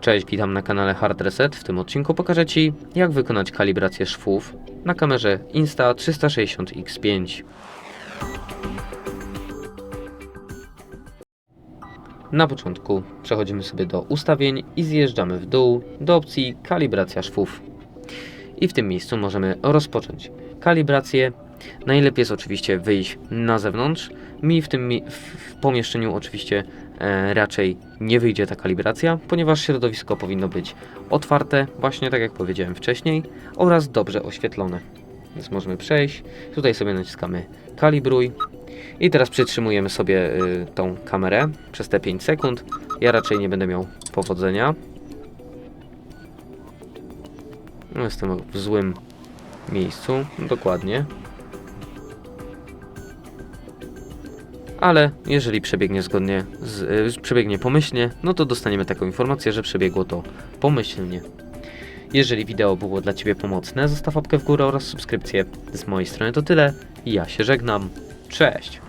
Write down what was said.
Cześć, witam na kanale Hard Reset. W tym odcinku pokażę Ci, jak wykonać kalibrację szwów na kamerze Insta360X5. Na początku przechodzimy sobie do ustawień i zjeżdżamy w dół do opcji kalibracja szwów. I w tym miejscu możemy rozpocząć kalibrację. Najlepiej jest oczywiście wyjść na zewnątrz. Mi w tym w pomieszczeniu oczywiście e, raczej nie wyjdzie ta kalibracja, ponieważ środowisko powinno być otwarte, właśnie tak jak powiedziałem wcześniej, oraz dobrze oświetlone. Więc możemy przejść. Tutaj sobie naciskamy kalibruj. I teraz przytrzymujemy sobie y, tą kamerę przez te 5 sekund. Ja raczej nie będę miał powodzenia. No, Jestem w złym miejscu, dokładnie. Ale jeżeli przebiegnie zgodnie, z, y, przebiegnie pomyślnie, no to dostaniemy taką informację, że przebiegło to pomyślnie. Jeżeli wideo było dla Ciebie pomocne, zostaw łapkę w górę oraz subskrypcję. Z mojej strony to tyle. Ja się żegnam. Cześć!